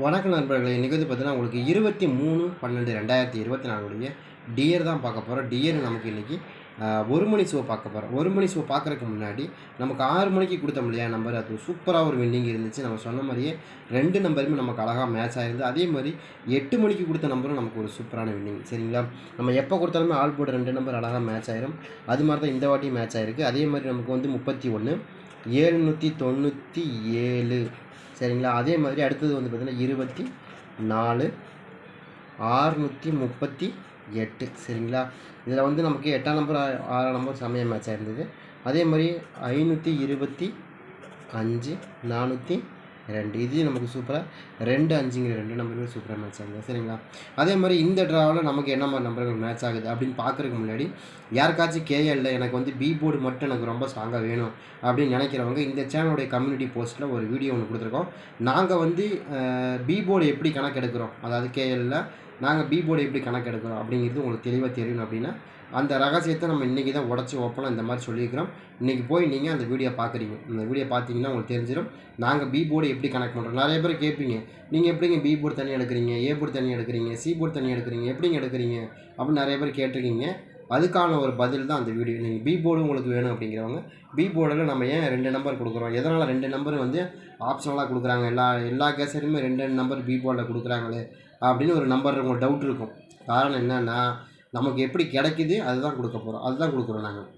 வணக்கம் நண்பர்களே இன்றைக்கி வந்து பார்த்தீங்கன்னா உங்களுக்கு இருபத்தி மூணு பன்னெண்டு ரெண்டாயிரத்தி இருபத்தி நாலுடைய டியர் தான் பார்க்க போகிறோம் டியர் நமக்கு இன்றைக்கி ஒரு மணி ஷோ பார்க்க போகிறோம் ஒரு மணி ஷோ பார்க்குறதுக்கு முன்னாடி நமக்கு ஆறு மணிக்கு கொடுத்தோம் இல்லையா? நம்பர் அது சூப்பராக ஒரு வின்னிங் இருந்துச்சு. நம்ம சொன்ன மாதிரியே ரெண்டு நம்பருமே நமக்கு அழகாக மேட்ச் ஆகிருந்து அதே மாதிரி எட்டு மணிக்கு கொடுத்த நம்பரும் நமக்கு ஒரு சூப்பரான வின்னிங் சரிங்களா? நம்ம எப்போ கொடுத்தாலுமே ஆல் போர்டு ரெண்டு நம்பர் அழகாக மேட்ச் ஆயிரும். அது மாதிரி தான் இந்த வாட்டி மேட்ச் ஆயிருக்கு. அதே மாதிரி நமக்கு வந்து முப்பத்தி ஒன்று ஏழ்நூற்றி தொண்ணூற்றி ஏழு. சரிங்களா? அதே மாதிரி அடுத்தது வந்து பார்த்திங்கன்னா இருபத்தி நாலு ஆறுநூற்றி முப்பத்தி எட்டு. சரிங்களா? இதில் வந்து நமக்கு எட்டாம் நம்பர் ஆ- ஆறாம் நம்பர் செம்மையாக மேட்ச் ஆயிருந்தது. அதே மாதிரி ஐநூற்றி இருபத்தி அஞ்சு நானூற்றி ரெண்டு. இது நமக்கு சூப்பராக ரெண்டு அஞ்சுங்கிற ரெண்டு நம்பருமே சூப்பராக மேட்ச் ஆகுது. சரிங்களா? அதே மாதிரி இந்த ட்ராவில் நமக்கு என்ன மாதிரி நம்பர்கள் மேட்ச் ஆகுது அப்படின்னு பார்க்குறதுக்கு முன்னாடி யாருக்காச்சும் கேஎல்ல எனக்கு வந்து பி போர்டு மட்டும் எனக்கு ரொம்ப ஸ்ட்ராங்காக வேணும் அப்படின்னு நினைக்கிறவங்க இந்த சேனலுடைய கம்யூனிட்டி போஸ்ட்டில் ஒரு வீடியோ ஒன்று கொடுத்துருக்கோம். நாங்கள் வந்து பி போர்டு எப்படி கணக்கு எடுக்கிறோம் அதாவது கேஎல்ல நாங்கள் பி போர்டு எப்படி கணக்கு எடுக்கிறோம் அப்படிங்கிறது உங்களுக்கு தெளிவாக தெரியணும் அப்படின்னா அந்த ரகசியத்தை நம்ம இன்றைக்கி தான் உடச்சி ஓப்பனாக இந்த மாதிரி சொல்லியிருக்கிறோம். இன்றைக்கி போய் நீங்கள் அந்த வீடியோ பார்க்குறீங்க அந்த வீடியோ பார்த்தீங்கன்னா உங்களுக்கு தெரிஞ்சிடும் நாங்கள் பி போர்டு எப்படி கனெக்ட் பண்ணுறோம் நிறைய பேர் கேட்பீங்க நீங்கள் எப்படிங்க பி போர்டு தண்ணி எடுக்கிறீங்க? ஏ போர்டு தண்ணி எடுக்கிறீங்க? சி போர்டு தண்ணி எடுக்கிறீங்க? எப்படிங்க எடுக்கிறீங்க? அப்படின்னு நிறைய பேர் கேட்டிருக்கீங்க. அதுக்கான ஒரு பதில் தான் அந்த வீடியோ நீங்கள் பி போர்டு உங்களுக்கு வேணும் அப்படிங்கிறவங்க பி போர்டில் நம்ம ஏன் ரெண்டு நம்பர் கொடுக்குறோம்? எதனால் ரெண்டு நம்பர் வந்து ஆப்ஷனலாக கொடுக்குறாங்க? எல்லா எல்லா கேசரியுமே ரெண்டு ரெண்டு நம்பர் பி போர்டில் கொடுக்குறாங்களே. அப்படின்னு ஒரு நம்பர் உங்களுக்கு டவுட் இருக்கும். காரணம் என்னன்னா நமக்கு எப்படி கிடைக்குது அதுதான் கொடுக்க போகிறோம் அதுதான் கொடுக்குறோம் நாங்கள்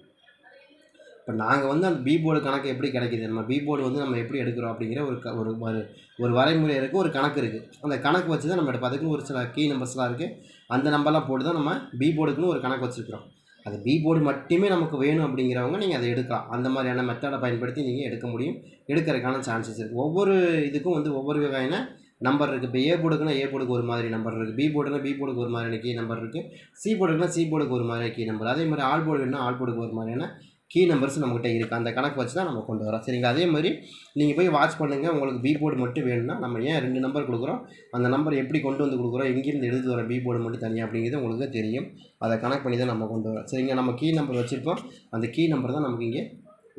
இப்போ நாங்கள் வந்து அந்த பீபோர்டு கணக்கு எப்படி கிடைக்கிது? நம்ம பிபோர்டு வந்து நம்ம எப்படி எடுக்கிறோம் அப்படிங்கிற ஒரு க ஒரு ஒரு ஒரு வரைமுறை இருக்குது ஒரு கணக்கு இருக்குது அந்த கணக்கு வச்சு தான் நம்ம எடுப்போம். அதுக்குன்னு ஒரு சில கீ நம்பர்ஸ்லாம் இருக்குது அந்த நம்பர்லாம் போட்டு தான் நம்ம பிபோர்டுக்குன்னு ஒரு கணக்கு வச்சுருக்கிறோம். அது பிபோர்டு மட்டுமே நமக்கு வேணும் அப்படிங்கிறவங்க நீங்கள் அதை எடுக்கலாம். அந்த மாதிரியான மெத்தடை பயன்படுத்தி நீங்கள் எடுக்க முடியும். எடுக்கிறதுக்கான சான்சஸ் இருக்குது ஒவ்வொரு இதுக்கும் வந்து ஒவ்வொரு வகையான நம்பர் இருக்குது இப்போ ஏ போர்டுக்குனா ஏ போர்டுக்கு ஒரு மாதிரி நம்பர் இருக்குது பி போர்டுனா பி போர்டுக்கு ஒரு மாதிரியான கீ நம்பர் இருக்குது சி போர்டுக்குனா சி போர்டுக்கு ஒரு மாதிரியான கீ நம்பர் அதே மாதிரி ஆல் போர்டு வேணும்னா ஆல் போர்டுக்கு ஒரு மாதிரியான கீ நம்பர்ஸ் நம்மகிட்ட இருக்குது அந்த கணக்கு வச்சு தான் நம்ம கொண்டு வரோம். சரிங்களா? அதே மாதிரி நீங்கள் போய் வாட்ச் பண்ணுங்கள் உங்களுக்கு பி போர்டு மட்டும் வேணும்னா நம்ம ஏன் ரெண்டு நம்பர் கொடுக்குறோம்? அந்த நம்பர் எப்படி கொண்டு வந்து கொடுக்குறோம்? எங்கேருந்து எடுத்து வர பி போர்டு மட்டும் தனியாக அப்படிங்கிறது உங்களுக்கு தெரியும். அதை கனெக்ட் பண்ணி தான் நம்ம கொண்டு வரோம். சரிங்க? நம்ம கீ நம்பர் வச்சுருப்போம் அந்த கீ நம்பர் தான் நமக்கு இங்கே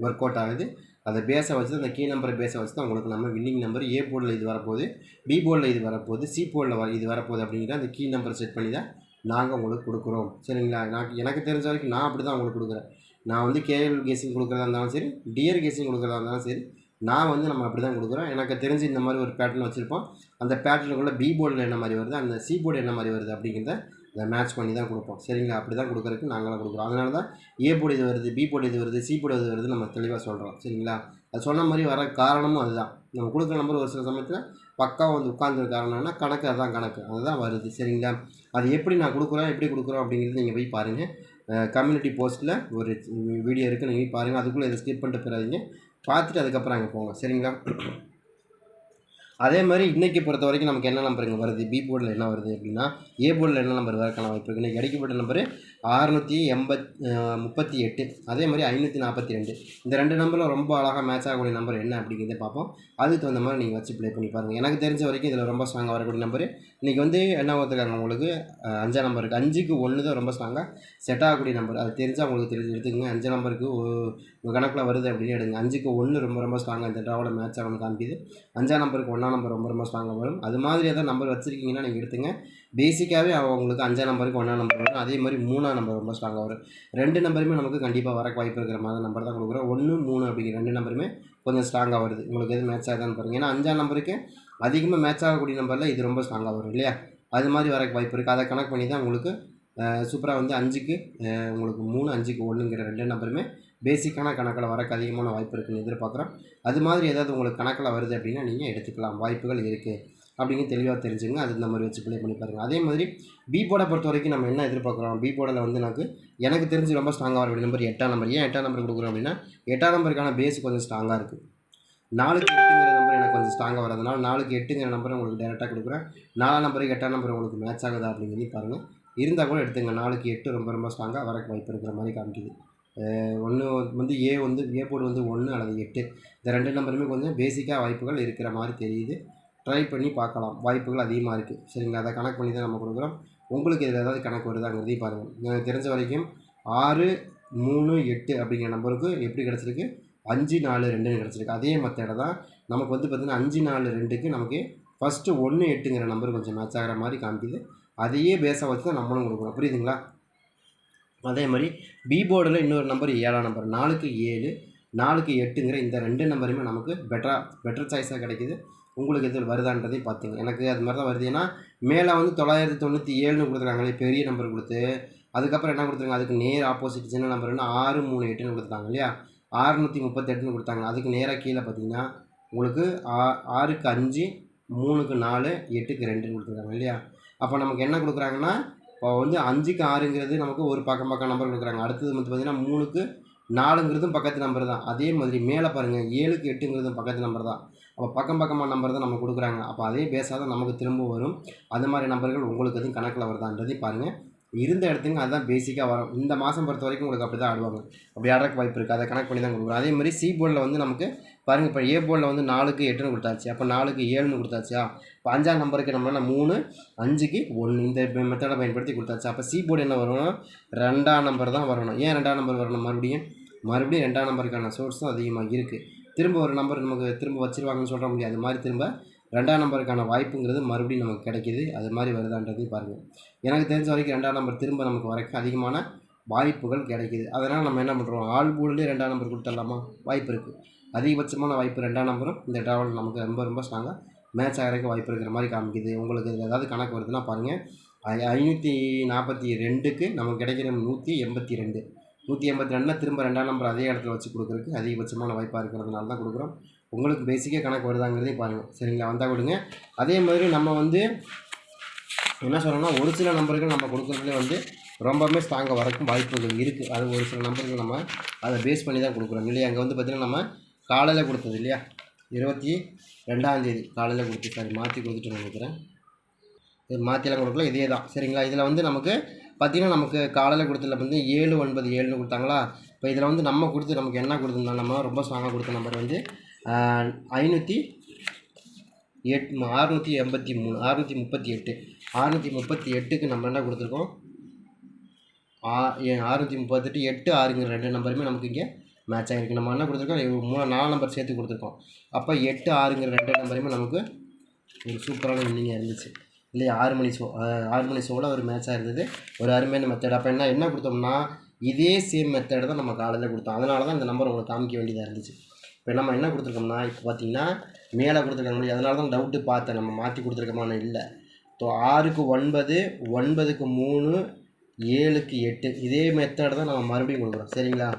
ஒர்க் அவுட் ஆகுது. அதை பேஸை வச்சு அந்த கீ நம்பரை பேஸை வச்சு தான் உங்களுக்கு நம்ம வின்னிங் நம்பர் ஏ போர்டில் இது வரப்போகுது பி போர்டில் இது வரப்போகுது சி போர்டில் வர இது வரப்போகுது அப்படிங்கிற அந்த கீ நம்பர் செட் பண்ணி தான் நாங்கள் உங்களுக்கு கொடுக்குறோம். சரிங்களா? நான் எனக்கு தெரிஞ்ச வரைக்கும் நான் அப்படி தான் உங்களுக்கு கொடுக்குறேன். நான் வந்து கேஎல் கேசிங் கொடுக்குறதா இருந்தாலும் சரி டியர் கேசிங் கொடுக்குறதா இருந்தாலும் சரி நான் வந்து நம்ம அப்படி தான் கொடுக்குறோம். எனக்கு தெரிஞ்சு இந்த மாதிரி ஒரு பேட்டர்ன் வச்சுருப்போம். அந்த பேட்டர்னுக்குள்ளே பி போர்டில் என்ன மாதிரி வருது அந்த சி போர்டு என்ன மாதிரி வருது அப்படிங்கிறத அதை மேட்ச் பண்ணி தான் கொடுப்போம். சரிங்களா? அப்படி தான் கொடுக்குறதுக்கு நாங்களாம் கொடுக்குறோம். அதனால தான் ஏ பொடி இது வருது பி பொடி இது வருது சி போர்டு இது வருது நம்ம தெளிவாக சொல்கிறோம் சரிங்களா? அது சொன்ன மாதிரி வர காரணமும் அதுதான். நம்ம கொடுக்குற நம்பர் ஒரு சில சமயத்தில் பக்காவாக வந்து உட்காந்துருக்க காரணம்னா கணக்கு அதுதான் கணக்கு. அதுதான் வருது. சரிங்களா? அது எப்படி நான் கொடுக்குறோம் எப்படி கொடுக்குறோம் அப்படிங்கிறது நீங்கள் போய் பாருங்கள் கம்யூனிட்டி போஸ்ட்டில் ஒரு வீடியோ இருக்குது நீங்கள் போய் பாருங்கள் அதுக்குள்ளே இதை ஸ்கிப் பண்ணிட்டு போயிடாதீங்க. பார்த்துட்டு அதுக்கப்புறம் அங்கே போங்க. சரிங்களா? அதே மாதிரி இன்றைக்கி பொறுத்த வரைக்கும் நமக்கு என்ன நம்பர் இங்கே வருது? பி போர்டில் என்ன வருது அப்படின்னா ஏ போர்டில் என்ன நம்பர் வரக்கான வாய்ப்பு இருக்குது இன்றைக்கி கிடைக்கப்பட்ட நம்பரு அறுநூற்றி எண்பத் முப்பத்தி எட்டு. அதே மாதிரி ஐநூற்றி நாற்பத்தி ரெண்டு. இந்த ரெண்டு நம்பரில் ரொம்ப அழகாக மேட்ச் ஆகக்கூடிய நம்பர் என்ன அப்படிங்கிறத பார்ப்போம். அதுக்கு தகுந்த மாதிரி நீங்கள் வச்சு ப்ளே பண்ணி பாருங்கள் எனக்கு தெரிஞ்ச வரைக்கும் இதில் ரொம்ப ஸ்ட்ராங்காக வரக்கூடிய நம்பர் இன்றைக்கி வந்து என்ன ஒருத்தருக்காங்க உங்களுக்கு? அஞ்சாம் நம்பருக்கு அஞ்சுக்கு ஒன்று தான் ரொம்ப ஸ்ட்ராங்காக செட் ஆகக்கூடிய நம்பர் அது தெரிஞ்சால் உங்களுக்கு தெரிஞ்சு எடுத்துக்கங்க. அஞ்சு நம்பருக்கு உங்கள் கணக்கில் வருது அப்படின்னு எடுங்க. அஞ்சுக்கு ஒன்று ரொம்ப ரொம்ப ஸ்ட்ராங்காக இந்த ட்ராவோட மேட்ச் ஆகணும் காமிக்குது. அஞ்சாம் நம்பருக்கு ஒன்றாம் நம்பர் ரொம்ப ரொம்ப ஸ்ட்ராங்காக வரும். அது மாதிரி ஏதாவது நம்பர் வச்சுருக்கீங்கன்னா நீங்கள் எடுத்துங்க. பேசிக்காகவே உங்களுக்கு அஞ்சாம் நம்பருக்கு ஒன்றாம் நம்பர் வரும். அதே மாதிரி மூணாம் நம்பர் ரொம்ப ஸ்ட்ராங்காக வரும். ரெண்டு நம்பருமே நமக்கு கண்டிப்பாக வரக்கு வாய்ப்பு இருக்கிற மாதிரி நம்பர் தான் கொடுக்குறோம். ஒன்று மூணு அப்படிங்கிற ரெண்டு நம்பருமே கொஞ்சம் ஸ்ட்ராங்காக வருது. உங்களுக்கு எது மேட்ச் ஆகுதான்னு பாருங்கள் ஏன்னா அஞ்சாம் நம்பருக்கு அதிகமாக மேட்ச் ஆகக்கூடிய நம்பரில் இது ரொம்ப ஸ்ட்ராங்காக வரும் இல்லையா? அது மாதிரி வரக்கு வாய்ப்பு இருக்குது அதை கனெக்ட் பண்ணி தான் உங்களுக்கு சூப்பராக வந்து அஞ்சுக்கு உங்களுக்கு மூணு அஞ்சுக்கு ஒன்றுங்கிற ரெண்டு நம்பருமே பேசிக்கான கணக்கில் வரக்கு அதிகமான வாய்ப்பு இருக்குன்னு எதிர்பார்க்குறோம். அது மாதிரி ஏதாவது உங்களுக்கு கணக்கில் வருது அப்படின்னா நீங்கள் எடுத்துக்கலாம். வாய்ப்புகள் இருக்குது அப்படிங்க தெளிவாக தெரிஞ்சுங்க அது இந்த மாதிரி வச்சு ப்ளே பண்ணி பாருங்கள் அதே மாதிரி பி போர்டை பொறுத்த வரைக்கும் நம்ம என்ன எதிர்பார்க்குறோம்? பி போர்டில் வந்து எனக்கு எனக்கு தெரிஞ்சு ரொம்ப ஸ்ட்ராங்காக வரக்கூடிய நம்பர் எட்டாம் நம்பர் ஏன் எட்டாம் நம்பர் கொடுக்குறோம் அப்படின்னா எட்டாம் நம்பருக்கான பேஸ் கொஞ்சம் ஸ்ட்ராங்காக இருக்குது நாலுக்கு எட்டுங்கிற நம்பர் எனக்கு கொஞ்சம் ஸ்ட்ராங்காக வரதுனால நாலுக்கு எட்டுங்கிற நம்பர் உங்களுக்கு டேரெக்டாக கொடுக்குறேன். நாலாம் நம்பருக்கு எட்டாம் நம்பர் உங்களுக்கு மேட்ச் ஆகுதா அப்படிங்கிறதையும் பாருங்கள் இருந்தால் கூட எடுத்துங்க. நாலுக்கு எட்டு ரொம்ப ரொம்ப ஸ்ட்ராங்காக வரக்கு வாய்ப்பு இருக்கிற மாதிரி காமிக்குது. ஒன்று வந்து ஏ வந்து ஏ போர்டு வந்து ஒன்று அல்லது எட்டு. இந்த ரெண்டு நம்பருமே கொஞ்சம் பேசிக்காக வாய்ப்புகள் இருக்கிற மாதிரி தெரியுது. ட்ரை பண்ணி பார்க்கலாம். வாய்ப்புகள் அதிகமாக இருக்குது சரிங்களா? அதை கணக்கு பண்ணி தான் நம்ம கொடுக்குறோம். உங்களுக்கு இதில் ஏதாவது கணக்கு வருதாங்கிறதையும் பாருங்கள் எனக்கு தெரிஞ்ச வரைக்கும் ஆறு மூணு எட்டு அப்படிங்கிற நம்பருக்கு எப்படி கிடச்சிருக்கு? அஞ்சு நாலு ரெண்டுன்னு கிடச்சிருக்கு. அதே மெத்தடை தான் நமக்கு வந்து பார்த்திங்கன்னா அஞ்சு நாலு ரெண்டுக்கு நமக்கு ஃபஸ்ட்டு ஒன்று எட்டுங்கிற நம்பர் கொஞ்சம் மேட்ச் ஆகிற மாதிரி காமிக்குது. அதையே பேஸாக வச்சு தான் நம்மளும் கொடுக்குறோம் புரியுதுங்களா? அதே மாதிரி பி போர்டில் இன்னொரு நம்பர் ஏழாம் நம்பர் நாலுக்கு ஏழு நாலுக்கு எட்டுங்கிற இந்த ரெண்டு நம்பருமே நமக்கு பெட்டரா பெட்டர் சாய்ஸாக கிடைக்குது. உங்களுக்கு எது வருதான்றதையும் பார்த்துங்க. எனக்கு அது மாதிரி தான் வருது. ஏன்னா மேலே வந்து தொள்ளாயிரத்தி தொண்ணூற்றி ஏழுன்னு கொடுத்துருக்காங்களே பெரிய நம்பர் கொடுத்து. அதுக்கப்புறம் என்ன கொடுத்துருங்க அதுக்கு நேர் ஆப்போசிட் சின்ன நம்பர்னா ஆறு மூணு எட்டுன்னு கொடுத்துருக்காங்க இல்லையா? ஆறுநூற்றி முப்பத்தெட்டுன்னு கொடுத்தாங்க. அதுக்கு நேராக கீழே பார்த்தீங்கன்னா உங்களுக்கு ஆ ஆறுக்கு அஞ்சு மூணுக்கு நாலு எட்டுக்கு ரெண்டுன்னு கொடுத்துருக்காங்க இல்லையா? அப்போ நமக்கு என்ன கொடுக்குறாங்கன்னா இப்போ வந்து அஞ்சுக்கு ஆறுங்கிறது நமக்கு ஒரு பக்கம் பக்கம் நம்பர் கொடுக்குறாங்க. அடுத்தது வந்து பார்த்திங்கன்னா மூணுக்கு நாலுங்கிறதும் பக்கத்து நம்பர் தான். அதே மாதிரி மேலே பாருங்கள் ஏழுக்கு எட்டுங்கிறதும் பக்கத்து நம்பர் தான். அப்போ பக்கம் பக்கமாக நம்பர் தான் நம்ம கொடுக்குறாங்க. அப்போ அதே பேஸாக தான் நமக்கு திரும்ப வரும். அது மாதிரி நம்பர்கள் உங்களுக்கு எதுவும் கணக்கில் வருதான்றதையும் பாருங்கள் இருந்த இடத்துக்கு அதுதான் பேசிக்காக வரும். இந்த மாதம் பொறுத்த வரைக்கும் உங்களுக்கு அப்படி தான் ஆடுவாங்க. அப்படி ஆடுறக்கு வாய்ப்பு இருக்குது அதை கணக்கு பண்ணி தான் கொடுக்குறோம். அதே மாதிரி சி போர்டில் வந்து நமக்கு பாருங்கள் இப்போ ஏ போர்டில் வந்து நாலுக்கு எட்டுன்னு கொடுத்தாச்சு. அப்போ நாலுக்கு ஏழுன்னு கொடுத்தாச்சா? இப்போ அஞ்சாம் நம்பருக்கு நம்மளால் மூணு அஞ்சுக்கு ஒன்று இந்த மெத்தடை பயன்படுத்தி கொடுத்தாச்சு. அப்போ சி போர்டு என்ன வரும் ரெண்டாம் நம்பர் தான் வரணும். ஏன் ரெண்டாம் நம்பர் வரணும்? மறுபடியும் மறுபடியும் ரெண்டாம் நம்பருக்கான சோர்ஸும் அதிகமாக இருக்குது திரும்ப ஒரு நம்பர் நமக்கு திரும்ப வச்சிருவாங்கன்னு சொல்ல முடியாது. அது மாதிரி திரும்ப ரெண்டாம் நம்பருக்கான வாய்ப்புங்கிறது மறுபடியும் நமக்கு கிடைக்கிது. அது மாதிரி வருதான்றதையும் பாருங்கள் எனக்கு தெரிஞ்ச வரைக்கும் ரெண்டாம் நம்பர் திரும்ப நமக்கு வரைக்கும் அதிகமான வாய்ப்புகள் கிடைக்கிது. அதனால் நம்ம என்ன பண்ணுறோம் ஆள் போர்டுலேயே ரெண்டாம் நம்பர் கொடுத்துடலாமா? வாய்ப்பு இருக்குது அதிகபட்சமான வாய்ப்பு ரெண்டாம் நம்பரும் இந்த ட்ராவல் நமக்கு ரொம்ப ரொம்ப ஸ்ட்ராங்காக மேட்ச் ஆகிறதுக்கு வாய்ப்பு இருக்கிற மாதிரி காமிக்குது. உங்களுக்கு இதில் ஏதாவது கணக்கு வருதுன்னா பாருங்கள் ஐநூற்றி நாற்பத்தி ரெண்டுக்கு நமக்கு கிடைக்கிற நூற்றி எண்பத்தி ரெண்டு. நூற்றி எண்பத்தி ரெண்டுனா திரும்ப ரெண்டாம் நம்பர் அதே இடத்துல வச்சு கொடுக்குறதுக்கு அதிகபட்சமான வாய்ப்பாக இருக்கிறதுனால தான் கொடுக்குறோம். உங்களுக்கு பேசிக்காக கணக்கு வருதாங்கிறதே பாருங்கள் சரிங்களா? வந்தால் கொடுங்க அதே மாதிரி நம்ம வந்து என்ன சொல்லணும்னா ஒரு சில நம்பர்கள் நம்ம கொடுக்குறதுலேயே வந்து ரொம்பவுமே ஸ்ட்ராங்காக வரக்கும் வாய்ப்புகள் இருக்குது அது ஒரு சில நம்பர்கள் நம்ம அதை பேஸ் பண்ணி தான் கொடுக்குறோம். இல்லையா? அங்கே வந்து பார்த்திங்கன்னா நம்ம காலையில் கொடுத்தது இல்லையா? இருபத்தி ரெண்டாந்தேதி காலையில் கொடுத்து சாரி மாற்றி கொடுத்துட்டு நினைக்கிறேன். இது மாற்றிலாம் கொடுக்கல இதே தான். சரிங்களா? இதில் வந்து நமக்கு பார்த்திங்கன்னா நமக்கு காலையில் கொடுத்ததுல வந்து ஏழு ஒன்பது ஏழுன்னு கொடுத்தாங்களா? இப்போ இதில் வந்து நம்ம கொடுத்து நமக்கு என்ன கொடுத்துருந்தோம் நம்ம ரொம்ப ஸ்ட்ராங்காக கொடுத்த நம்பர் வந்து ஐநூற்றி எட் அறுநூற்றி எண்பத்தி மூணு அறுநூற்றி முப்பத்தி எட்டு. அறுநூற்றி முப்பத்தி எட்டுக்கு நம்ம என்ன கொடுத்துருக்கோம்? ஆ அறுநூற்றி முப்பத்தெட்டு எட்டு ஆறுங்கிற ரெண்டு நம்பருமே நமக்கு இங்கே மேட்ச் ஆகிருக்கு. நம்ம என்ன கொடுத்துருக்கோம்? மூணு நாலு நம்பர் சேர்த்து கொடுத்துருக்கோம். அப்போ எட்டு ஆறுங்கிற ரெண்டு நம்பருமே நமக்கு ஒரு சூப்பரான வின்னிங்காக இருந்துச்சு. இல்லையா? ஆறு மணி ஷோ ஆறு மணி ஷோவில் ஒரு மேட்சாக இருந்தது. ஒரு அருமையான மெத்தட் அப்போ என்ன என்ன கொடுத்தோம்னா இதே சேம் மெத்தட் தான் நம்ம காலையில் கொடுத்தோம். அதனால தான் இந்த நம்பர் உங்களுக்கு காமிக்க வேண்டியதாக இருந்துச்சு. இப்போ நம்ம என்ன கொடுத்துருக்கோம்னா இப்போ பார்த்தீங்கன்னா மேலே கொடுத்துருக்காங்க அதனால தான் டவுட்டு பார்த்தேன். நம்ம மாற்றி கொடுத்துருக்கோமான்னு இல்லை. ஸோ ஆறுக்கு ஒன்பது ஒன்பதுக்கு மூணு ஏழுக்கு எட்டு. இதே மெத்தட் தான் நம்ம மறுபடியும் கொடுக்குறோம். சரிங்களா?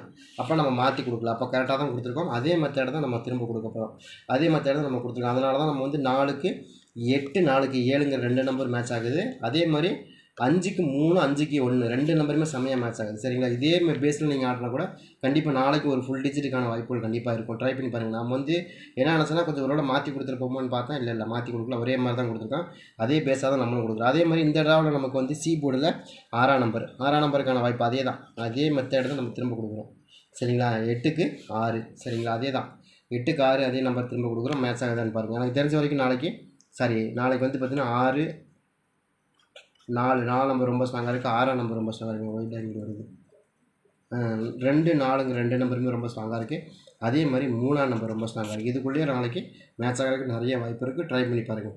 அப்போ நம்ம மாற்றி கொடுக்கல அப்போ கரெக்டாக தான் கொடுத்துருக்கோம். அதே மெத்தட் தான் நம்ம திரும்ப கொடுக்க போகிறோம் அதே மெத்தட் தான் நம்ம கொடுத்துருக்கோம். அதனால தான் நம்ம வந்து நாலுக்கு எட்டு நாலுக்கு ஏழுங்கிற ரெண்டு நம்பர் மேட்ச் ஆகுது. அதே மாதிரி அஞ்சுக்கு மூணு அஞ்சுக்கு ஒன்று ரெண்டு நம்பருமே செம்மையாக மேட்ச் ஆகுது. சரிங்களா? இதே பேஸில் நீங்கள் ஆடினா கூட கண்டிப்பாக நாளைக்கு ஒரு ஃபுல் டிஜிட்டுக்கான வாய்ப்புகள் கண்டிப்பாக இருக்கும். ட்ரை பண்ணி பாருங்கள் நம்ம வந்து என்ன நினச்சோன்னா கொஞ்சம் ஒருவோட மாற்றி கொடுத்துருப்போமோன்னு பார்த்தா இல்லை இல்லை மாற்றி கொடுக்கல. ஒரே மாதிரி தான் கொடுத்துருக்கோம் அதே பேஸாக தான் நம்மளும் கொடுக்குறோம். அதே மாதிரி இந்த ட்ராவில் நமக்கு வந்து சி போர்டில் ஆறாம் நம்பர் ஆறாம் நம்பருக்கான வாய்ப்பு அதே தான். அதே மெத்தேடு தான் நம்ம திரும்ப கொடுக்குறோம். சரிங்களா? எட்டுக்கு ஆறு. சரிங்களா? அதே தான். எட்டுக்கு ஆறு அதே நம்பர் திரும்ப கொடுக்குறோம். மேட்ச் ஆகுதான்னு பாருங்கள் எனக்கு தெரிஞ்ச வரைக்கும் நாளைக்கு சாரி நாளைக்கு வந்து பார்த்தீங்கன்னா ஆறு நாலு நாலு நம்பர் ரொம்ப ஸ்ட்ராங்காக இருக்குது ஆறாம் நம்பர் ரொம்ப ஸ்ட்ராங்காக இருக்குது ஒயிட் இங்கே வருது. ரெண்டு நாலுங்க ரெண்டு நம்பருமே ரொம்ப ஸ்ட்ராங்காக இருக்குது அதே மாதிரி மூணாம் நம்பர் ரொம்ப ஸ்ட்ராங்காக இருக்குது இதுக்குள்ளேயே நாளைக்கு மேட்ச் ஆகிறதுக்கு நிறைய வாய்ப்பு இருக்குது ட்ரை பண்ணி பாருங்கள்